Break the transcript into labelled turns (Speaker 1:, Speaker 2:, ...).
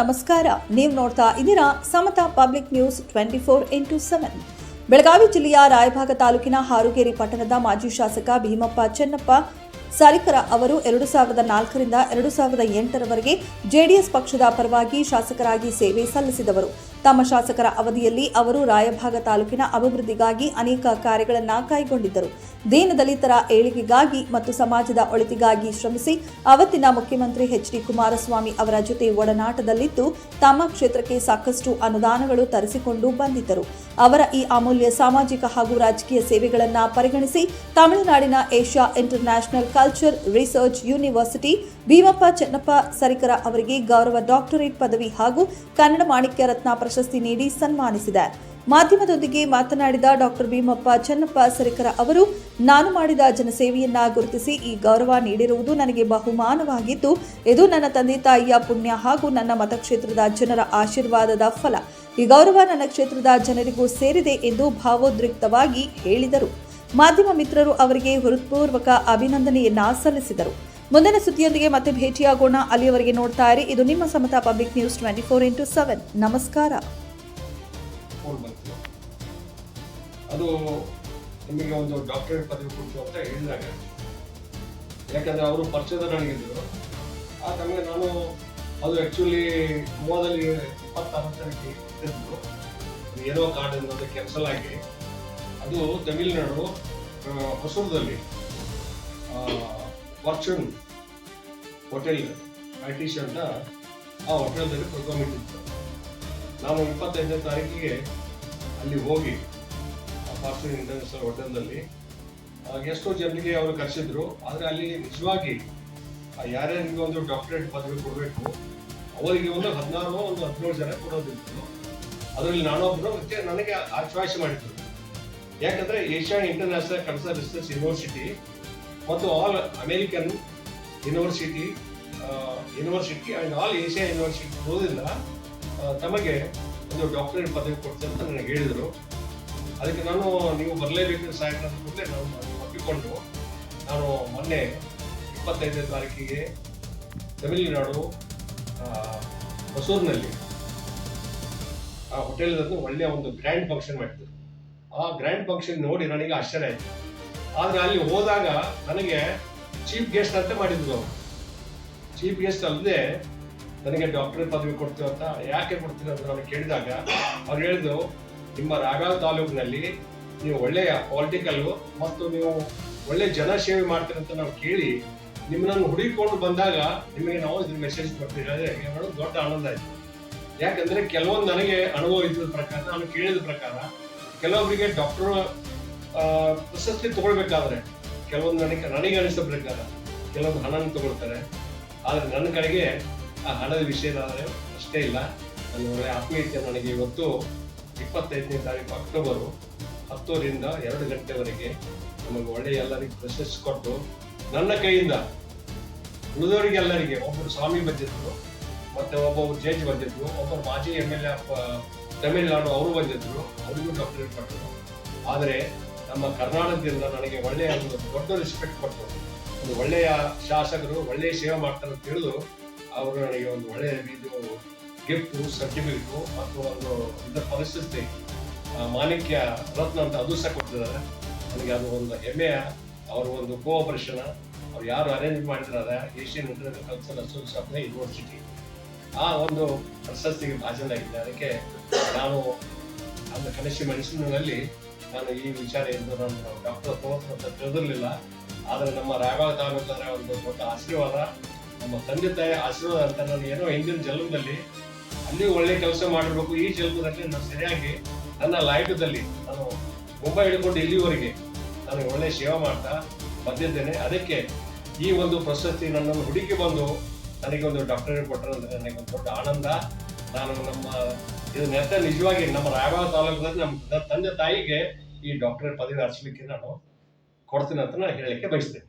Speaker 1: ನಮಸ್ಕಾರ. ನೀವು ನೋಡ್ತಾ ಇದ್ದೀರಾ Samata public news twenty four into seven. Belagavi ಜಿಲ್ಲೆಯ ರಾಯಭಾಗ ತಾಲೂಕಿನ ಹಾರುಗೇರಿ ಪಟ್ಟಣದ ಮಾಜಿ ಶಾಸಕ ಭೀಮಪ್ಪ ಚೆನ್ನಪ್ಪ ಸಾರಿಕರ ಅವರು ಎರಡು ಸಾವಿರದ ನಾಲ್ಕರಿಂದ ಎರಡು ಸಾವಿರದ ಎಂಟರವರೆಗೆ ಜೆಡಿಎಸ್ ಪಕ್ಷದ ಪರವಾಗಿ ಶಾಸಕರಾಗಿ ಸೇವೆ ಸಲ್ಲಿಸಿದವರು. ತಮ್ಮ ಶಾಸಕರ ಅವಧಿಯಲ್ಲಿ ಅವರು ರಾಯಭಾಗ ತಾಲೂಕಿನ ಅಭಿವೃದ್ಧಿಗಾಗಿ ಅನೇಕ ಕಾರ್ಯಗಳನ್ನು ಕೈಗೊಂಡಿದ್ದರು. ದೀನದಲಿತರ ಏಳಿಗೆಗಾಗಿ ಮತ್ತು ಸಮಾಜದ ಒಳಿತಿಗಾಗಿ ಶ್ರಮಿಸಿ ಅವತ್ತಿನ ಮುಖ್ಯಮಂತ್ರಿ ಎಚ್ ಡಿ ಕುಮಾರಸ್ವಾಮಿ ಅವರ ಜೊತೆ ಒಡನಾಟದಲ್ಲಿದ್ದು, ತಮ್ಮ ಕ್ಷೇತ್ರಕ್ಕೆ ಸಾಕಷ್ಟು ಅನುದಾನಗಳು ತರಿಸಿಕೊಂಡು ಬಂದಿದ್ದರು. ಅವರ ಈ ಅಮೂಲ್ಯ ಸಾಮಾಜಿಕ ಹಾಗೂ ರಾಜಕೀಯ ಸೇವೆಗಳನ್ನು ಪರಿಗಣಿಸಿ ತಮಿಳುನಾಡಿನ Asia international culture research university Bheemappa Chennappa Sarikar ಅವರಿಗೆ ಗೌರವ ಡಾಕ್ಟರೇಟ್ ಪದವಿ ಹಾಗೂ ಕನ್ನಡ ಮಾಣಿಕ್ಯ ರತ್ನ ಪ್ರಶಸ್ತಿ ನೀಡಿ ಸನ್ಮಾನಿಸಿದೆ. ಮಾಧ್ಯಮದೊಂದಿಗೆ ಮಾತನಾಡಿದ ಡಾಕ್ಟರ್ ಭೀಮಪ್ಪ ಚೆನ್ನಪ್ಪ ಸರಿಕರ ಅವರು, ನಾನು ಮಾಡಿದ ಜನಸೇವೆಯನ್ನ ಗುರುತಿಸಿ ಈ ಗೌರವ ನೀಡಿರುವುದು ನನಗೆ ಬಹುಮಾನವಾಗಿದ್ದು, ಇದು ನನ್ನ ತಂದೆ ತಾಯಿಯ ಪುಣ್ಯ ಹಾಗೂ ನನ್ನ ಮತಕ್ಷೇತ್ರದ ಜನರ ಆಶೀರ್ವಾದದ ಫಲ. ಈ ಗೌರವ ನನ್ನ ಕ್ಷೇತ್ರದ ಜನರಿಗೂ ಸೇರಿದೆ ಎಂದು ಭಾವೋದ್ರಿಕ್ತವಾಗಿ ಹೇಳಿದರು. ಮಾಧ್ಯಮ ಮಿತ್ರರು ಅವರಿಗೆ ಹೃತ್ಪೂರ್ವಕ ಅಭಿನಂದನೆಯನ್ನ ಸಲ್ಲಿಸಿದರು. ಮುಂದಿನ ಸುದ್ದಿಯೊಂದಿಗೆ ಮತ್ತೆ ಭೇಟಿಯಾಗೋಣ. ಅಲ್ಲಿಯವರೆಗೆ ನೋಡ್ತಾ ಇರಿ. ಇದು ನಿಮ್ಮ Samata public news twenty four into seven. ನಮಸ್ಕಾರ.
Speaker 2: ಅದು ನಿಮಗೆ ಒಂದು ಡಾಕ್ಟರೇಟ್ ಪದವಿ ಕೊಡ್ತು ಹೇಳಿದಾಗ. ಯಾಕಂದ್ರೆ ಅವರು ಪರಿಚಯದ ನನಗಿದ್ರು. ಅದು ಇಪ್ಪತ್ತಾರು ಏನೋ ಕಾಡು ಅನ್ನೋದು ಕ್ಯಾನ್ಸಲ್ ಆಗಿ, ಅದು ತಮಿಳುನಾಡು ಹೊಸೂರದಲ್ಲಿ ಫಾರ್ಚೂನ್ ಹೋಟೆಲ್ ಅಂತ ಆ ಹೋಟೆಲ್ದಲ್ಲಿ ಪ್ರೋಗ್ರಾಮ್ ನಾವು ಇಪ್ಪತ್ತೈದನೇ ತಾರೀಕಿಗೆ ಅಲ್ಲಿ ಹೋಗಿ, ಆ ಫಾರ್ಚೂನ್ ಇಂಟರ್ನ್ಯಾಷನಲ್ ಹೋಟೆಲ್ನಲ್ಲಿ ಎಷ್ಟೋ ಜನರಿಗೆ ಅವರು ಕರೆಸಿದ್ರು, ಆದರೆ ಅಲ್ಲಿ ನಿಜವಾಗಿ ಯಾರ್ಯಾರಿಗೆ ಒಂದು ಡಾಕ್ಟರೇಟ್ ಪದವಿ ಕೊಡಬೇಕು, ಅವರಿಗೆ ಒಂದು ಹದಿನಾರು, ಒಂದು ಹದಿನೇಳು ಜನ ಕೊಡೋದಿತ್ತು. ಅದರಲ್ಲಿ ನಾನೊಬ್ಬರು ಮತ್ತೆ ನನಗೆ ಆ ಚಾಯ್ಸ್ ಮಾಡಿದ್ರು. ಯಾಕಂದ್ರೆ Asia international cancer research university ಮತ್ತು all American university university and all Asia university ಓದಿಲ್ಲ ತಮಗೆ ಒಂದು ಡಾಕ್ಟರೇಟ್ ಪದವಿ ಕೊಡ್ತೀನಿ ಅಂತ ನನಗೆ ಹೇಳಿದರು. ಅದಕ್ಕೆ ನಾನು ನೀವು ಬರಲೇಬೇಕು ಸಾಯಂಕಾಲ ಕೂಡಲೇ ನಾನು ಒಪ್ಪಿಕೊಂಡು ನಾನು ಮೊನ್ನೆ ಇಪ್ಪತ್ತೈದನೇ ತಾರೀಕಿಗೆ ತಮಿಳುನಾಡು ಹೊಸೂರಿನಲ್ಲಿ ಆ ಹೋಟೆಲ್ದನ್ನು ಒಳ್ಳೆಯ ಒಂದು ಗ್ರ್ಯಾಂಡ್ ಫಂಕ್ಷನ್ ಮಾಡಿದ್ರು. ಆ ಗ್ರ್ಯಾಂಡ್ ಫಂಕ್ಷನ್ ನೋಡಿ ನನಗೆ ಆಶ್ಚರ್ಯ ಆಯಿತು. ಆದರೆ ಅಲ್ಲಿ ಹೋದಾಗ ನನಗೆ ಚೀಫ್ ಗೆಸ್ಟ್ ಅಂತ ಮಾಡಿದ್ರು ಅವರು. ಚೀಫ್ ಗೆಸ್ಟ್ ಅಲ್ಲದೆ ನನಗೆ ಡಾಕ್ಟರ್ ಪದವಿ ಕೊಡ್ತೀವಿ ಅಂತ ಯಾಕೆ ಕೊಡ್ತೀರಾ ಅಂತ ನಾನು ಕೇಳಿದಾಗ ಅವ್ರು ಹೇಳಿದ್ರು, ನಿಮ್ಮ ರಾಘವ ತಾಲೂಕಿನಲ್ಲಿ ನೀವು ಒಳ್ಳೆಯ ಪೊಲಿಟಿಕಲ್ ಮತ್ತು ನೀವು ಒಳ್ಳೆ ಜನ ಸೇವೆ ಮಾಡ್ತೀರ ಅಂತ ನಾವು ಕೇಳಿ ನಿಮ್ಮನ್ನು ಹುಡುಕಿಕೊಂಡು ಬಂದಾಗ ನಿಮಗೆ ನಾವು ಇದ್ರ ಮೆಸೇಜ್ ಕೊಡ್ತೀವಿ. ದೊಡ್ಡ ಆನಂದ ಆಯ್ತು. ಯಾಕಂದ್ರೆ ಕೆಲವೊಂದು ನನಗೆ ಅನುಭವ ಇದ್ದ ಪ್ರಕಾರ, ನಾನು ಕೇಳಿದ ಪ್ರಕಾರ ಕೆಲವೊಬ್ಬರಿಗೆ ಡಾಕ್ಟರ್ ಪ್ರಶಸ್ತಿ ತಗೊಳ್ಬೇಕಾದ್ರೆ ಕೆಲವೊಂದು ನನಗೆ ನನಗೆ ಅನಿಸಿದ ಪ್ರಕಾರ ಕೆಲವೊಂದು ಹಣನ ತಗೊಳ್ತಾರೆ. ಆದ್ರೆ ನನ್ನ ಕಡೆಗೆ ಆ ಹಣದ ವಿಷಯದಾದ್ರೆ ಅಷ್ಟೇ ಇಲ್ಲ. ನನ್ನ ಆತ್ಮೀಯತೆ ನನಗೆ ಇವತ್ತು ಇಪ್ಪತ್ತೈದನೇ ತಾರೀಕು ಅಕ್ಟೋಬರು ಹತ್ತರಿಂದ ಎರಡು ಗಂಟೆವರೆಗೆ ನಮಗೆ ಒಳ್ಳೆಯ ಎಲ್ಲರಿಗೆ ಪ್ರಶಸ್ತಿ ಕೊಟ್ಟು ನನ್ನ ಕೈಯಿಂದ ಉಳಿದವರಿಗೆ ಎಲ್ಲರಿಗೆ ಒಬ್ಬರು ಸ್ವಾಮಿ ಬಂದಿದ್ರು ಮತ್ತೆ ಒಬ್ಬ ಜಡ್ಜ್ ಬಂದಿದ್ರು, ಒಬ್ಬ ಮಾಜಿ ಎಂ ಎಲ್ ಎ ತಮಿಳುನಾಡು ಅವರು ಬಂದಿದ್ರು, ಅವರಿಗೂ ಡಾಕ್ಟರೇಟ್ ಕೊಟ್ಟರು. ಆದರೆ ನಮ್ಮ ಕರ್ನಾಟಕದಿಂದ ನನಗೆ ಒಳ್ಳೆಯ ಒಂದು ದೊಡ್ಡ ರೆಸ್ಪೆಕ್ಟ್ ಕೊಟ್ಟರು. ಒಂದು ಒಳ್ಳೆಯ ಶಾಸಕರು, ಒಳ್ಳೆಯ ಸೇವೆ ಮಾಡ್ತಾರೆ ಅಂತ ತಿಳಿದು ಅವರು ನನಗೆ ಒಂದು ಒಳ್ಳೆಯ ಇದು ಗಿಫ್ಟು ಸರ್ಟಿಫಿಕೇಟು ಮತ್ತು ಒಂದು ಇದರ ಪರಿಸ್ಥಿತಿ ಮಾಲಿಕ್ಯ ರತ್ನ ಅಂತ ಅದು ಸಹ ಕೊಟ್ಟಿದ್ದಾರೆ. ನನಗೆ ಅದು ಒಂದು ಹೆಮ್ಮೆಯ, ಅವರು ಒಂದು ಕೋಆಪರೇಷನ್ ಅವ್ರು ಯಾರು ಅರೇಂಜ್ ಮಾಡ್ತಿದ್ದಾರೆ Asian international cultural association of university ಆ ಒಂದು ಪ್ರಶಸ್ತಿಗೆ ಭಾಜನಾಗಿದ್ದೆ ಅದಕ್ಕೆ ನಾನು ಅಂದ ಕನಿಷ್ಠ ಮೆಣಸಿನಲ್ಲಿ ನಾನು ಈ ವಿಚಾರ ಎಂದು ನಾನು ಡಾಕ್ಟರ್ ಅಂತ ತಿಳಿದಿರಲಿಲ್ಲ. ಆದರೆ ನಮ್ಮ ರಾಯಬಾಗ ತಾಲೂಕರ ಒಂದು ದೊಡ್ಡ ಆಶೀರ್ವಾದ, ನಮ್ಮ ತಂದೆ ತಾಯಿ ಆಶೀರ್ವಾದ ಅಂತ ನಾನು ಏನೋ ಹಿಂದಿನ ಜನ್ಮದಲ್ಲಿ ಅಲ್ಲಿ ಒಳ್ಳೆ ಕೆಲಸ ಮಾಡಬೇಕು ಈ ಜನ್ಮದಲ್ಲಿ ನಾನು ಸರಿಯಾಗಿ ನನ್ನ ಲಾಯಕದಲ್ಲಿ ನಾನು ಮೊಬೈಲ್ ಹಿಡ್ಕೊಂಡು ಇಲ್ಲಿವರೆಗೆ ನಾನು ಒಳ್ಳೆ ಸೇವೆ ಮಾಡ್ತಾ ಬಂದಿದ್ದೇನೆ. ಅದಕ್ಕೆ ಈ ಒಂದು ಪ್ರಶಸ್ತಿ ನನ್ನನ್ನು ಹುಡುಕಿ ಬಂದು ನನಗೆ ಒಂದು ಡಾಕ್ಟರೇಟ್ ಕೊಟ್ಟರೆ, ಅಂದ್ರೆ ನನಗೆ ಒಂದು ದೊಡ್ಡ ಆನಂದ. ನಾನು ನಮ್ಮ, ಇದು ನೆತ್ತ ನಿಜವಾಗಿ ನಮ್ಮ ರಾಯಬಾಗ ತಾಲೂಕದಲ್ಲಿ ನಮ್ಮ ತಂದೆ ತಾಯಿಗೆ ಈ ಡಾಕ್ಟರೇಟ್ ಪದವಿ ಹರಿಸಲಿಕ್ಕೆ ನಾನು ಕೊಡ್ತೀನಿ ಅಂತ ನಾನು ಹೇಳಲಿಕ್ಕೆ ಬಯಸ್ತೇನೆ.